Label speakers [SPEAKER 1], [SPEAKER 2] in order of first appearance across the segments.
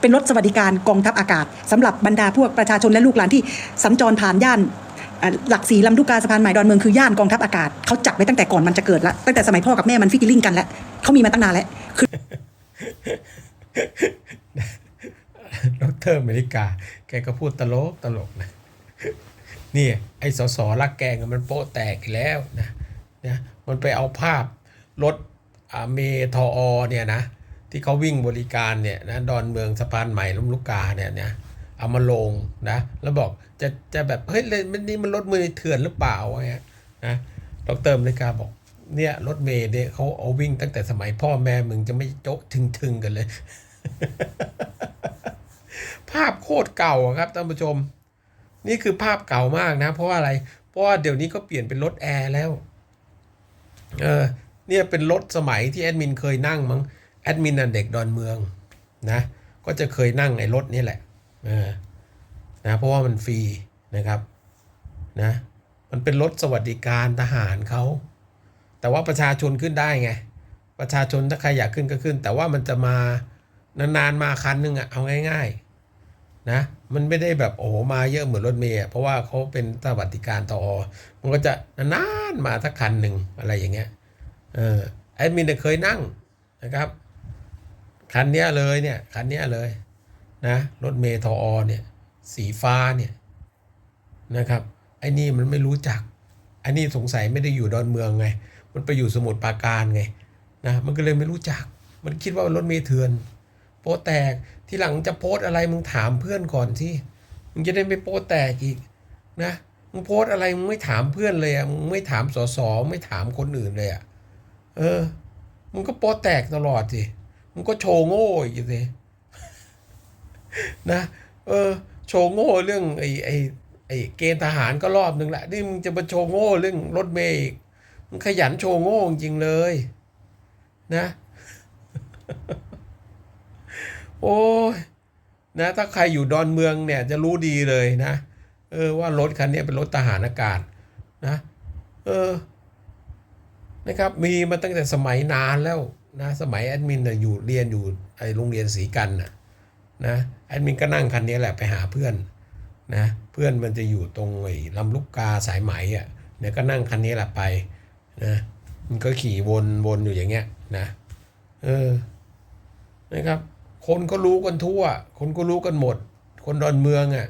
[SPEAKER 1] เป็นรถสวัสดิการกองทัพอากาศสำหรับบรรดาพวกประชาชนและลูกหลานที่สัญจรผ่านย่านหลักสีลำลูกกาสะพานใหม่ดอนเมืองคือย่านกองทัพอากาศเขาจัดไว้ตั้งแต่ก่อนมันจะเกิดล้วตั้งแต่สมัยพ่อกับแม่มันฟิกิลิ่งกันแล้วเขามีมาตั้งนานแล้วคือ
[SPEAKER 2] ดอกเตอรอเมริกา แกก็พูดตลกตลกนะนี่ไอ้สสรักแกงมันโป๊ะแตกแล้วนะนะมันไปเอาภาพรถอเมทออเนี่ยนะ ที่เขาวิ่งบริการเนี่ยนะดอนเมืองสะพานใหม่ลำลูกกาเนี่ยเนี่ยเอามาลงนะแล้วบอกจะจะแบบเฮ้ยเลยมันนี่มันรถเมือเถื่อนหรือเปล่าวะเนี่ยนะดอกเตอรเมริกาบอกเนี่ยรถเมย์เนี่ยเขาเอาวิ่งตั้งแต่สมัยพ่อแม่มึงจะไม่โจ๊ะทึงๆกันเลย ภาพโคตรเก่าครับท่านผู้ชม นี่คือภาพเก่ามากนะ เพราะว่าอะไร เพราะว่าเดี๋ยวนี้ก็เปลี่ยนเป็นรถแอร์แล้ว เออ เนี่ยเป็นรถสมัยที่แอดมินเคยนั่งมั้ง แอดมินเด็กดอนเมืองนะก็จะเคยนั่งไอ้รถนี่แหละนะเพราะว่ามันฟรีนะครับนะมันเป็นรถสวัสดิการทหารเขาแต่ว่าประชาชนขึ้นได้ไง ประชาชนถ้าใครอยากขึ้นก็ขึ้น แต่ว่ามันจะมานานๆมาคันหนึงอะเอาง่ายๆนะมันไม่ได้แบบโอ้โหมาเยอะเหมือนรถเมย์เพราะว่าเขาเป็นสวัสดิการต่อ มันก็จะนานๆมาสักคันหนึ่งอะไรอย่างเงี้ยเออแอดมินเคยนั่งนะครับ คันนี้เลยเนี่ยคันนี้เลยนะรถเมย์ทออเนี่ยสีฟ้าเนี่ยนะครับไอ้นี่มันไม่รู้จักไอ้นี่สงสัยไม่ได้อยู่ดอนเมืองไง มันไปอยู่สมุทรปราการไงนะมันก็เลยไม่รู้จัก มันคิดว่ารถเมล์เถื่อนโป๊แตกที่หลังจะโพสอะไรมึงถามเพื่อนก่อนที่มึงจะได้ไม่โป๊แตกอีกนะมึงโพสอะไรมึงไม่ถามเพื่อนเลยอะมึงไม่ถามสสไม่ถามคนอื่นเลยอะเออมึงก็โป๊แตกตลอดสิ มึงก็โชว์โง่อีกสินะ เออ โชว์โง่เรื่องไอ้ไอ้ไอ้เกณฑ์ทหารก็รอบหนึ่งละนี่มึงจะมาโชว์โง่เรื่องรถเมย์อีกมึงขยันโชว์โง่จริงเลย นะ โอ้ยนะ ถ้าใครอยู่ดอนเมืองเนี่ย จะรู้ดีเลยนะ เออว่ารถคันนี้เป็นรถทหารอากาศนะ เออ นะครับ มีมาตั้งแต่สมัยนานแล้ว นะสมัยแอดมินน่ะอยู่เรียนอยู่ไอโรงเรียนศรีกันน่ะนะแอดมินก็นั่งคันนี้แหละไปหาเพื่อนนะเพื่อนมันจะอยู่ตรงไอ้ลำลูกกาสายไหมอะเนี่ยก็นั่งคันนี้แหละไปนะมันก็ขี่วนวนอยู่อย่างเงี้ยนะเออนะครับ คนก็รู้กันทั่ว คนก็รู้กันหมด คนดอนเมืองอะ่ะ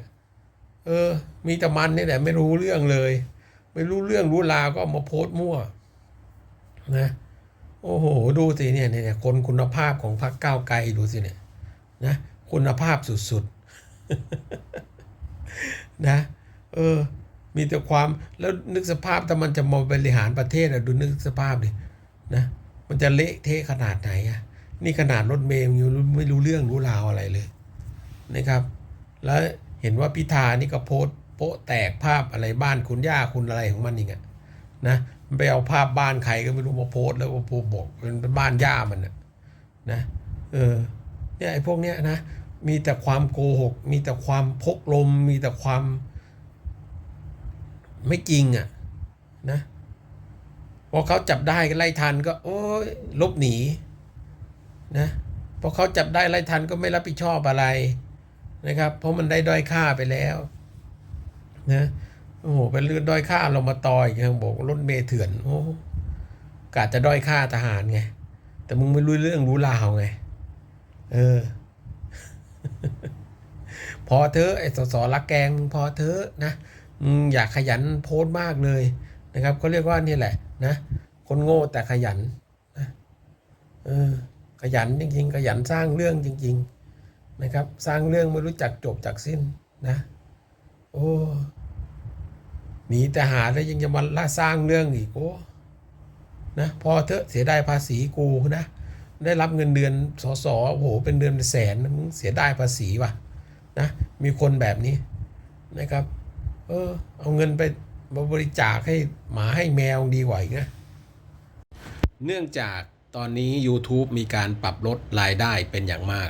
[SPEAKER 2] เออ มีแต่มันนี่แหละไม่รู้เรื่องเลย ไม่รู้เรื่องรู้ราวก็มาโพสต์มั่ว นะ โอ้โห ดูสิเนี่ยเนี่ยคนคุณภาพของพรรคก้าวไกลดูสิเนี่ยนะคุณภาพสุดๆนะเออ มีแต่ความแล้วนึกสภาพถ้ามันจะมาบริหารประเทศอะดูนึกสภาพดินะมันจะเละเทะขนาดไหนอะนี่ขนาดรถเมล์ยังไม่รู้เรื่องรู้ราวอะไรเลยนะครับ แล้วเห็นว่าพิธานี่ก็โพสโป๊ะแตกภาพอะไรบ้านคุณย่าคุณอะไรของมันอีกอะนะ ไปเอาภาพบ้านใครก็ไม่รู้มาโพสแล้วก็โพสต์บอกเป็นบ้านย่ามันอะนะเออเนี่ยไอ้พวกเนี้ยนะมีแต่ความโกหก มีแต่ความพกลม มีแต่ความไม่จริงอะ่ะนะพอเขาจับได้ก็ไล่ทันก็ โอ้ยลบหนีนะพอเขาจับได้ไล่ทันก็ไม่รับผิดชอบอะไรนะครับ เพราะมันได้ด้อยค่าไปแล้วนะ โอ้โหเป็นเรื่องด้อยค่าเรามาต่อยกันบอกรถเมล์เถื่อนโอ้กาจะด้อยค่าทหารไง แต่มึงไม่รู้เรื่องรู้ราวไง เออ พอเธอไอ้สสรักแกงพอเธอนะอืมอยากขยันโพสต์มากเลยนะครับเขาเรียกว่านี่แหละ นะ คนโง่แต่ขยันนะเออ ขยันจริงๆ ขยันสร้างเรื่องจริง ๆ นะครับ สร้างเรื่องไม่รู้จักจบจากสิ้นนะ โอ้ หนีแต่หาแล้วยังจะมาล่าสร้างเรื่องอีกโอ้นะพอเถอะเสียดายภาษีกูนะ ได้รับเงินเดือนสอสอโอ้โหเป็นเดือนแสนมึงเสียดายภาษีว่ะนะมีคนแบบนี้นะครับ เออ เอาเงินไปมาบริจาคให้หมาให้แมวดีกว่าอีกนะเนื่องจากตอนนี้ YouTube มีการปรับลดรายได้เป็นอย่างมาก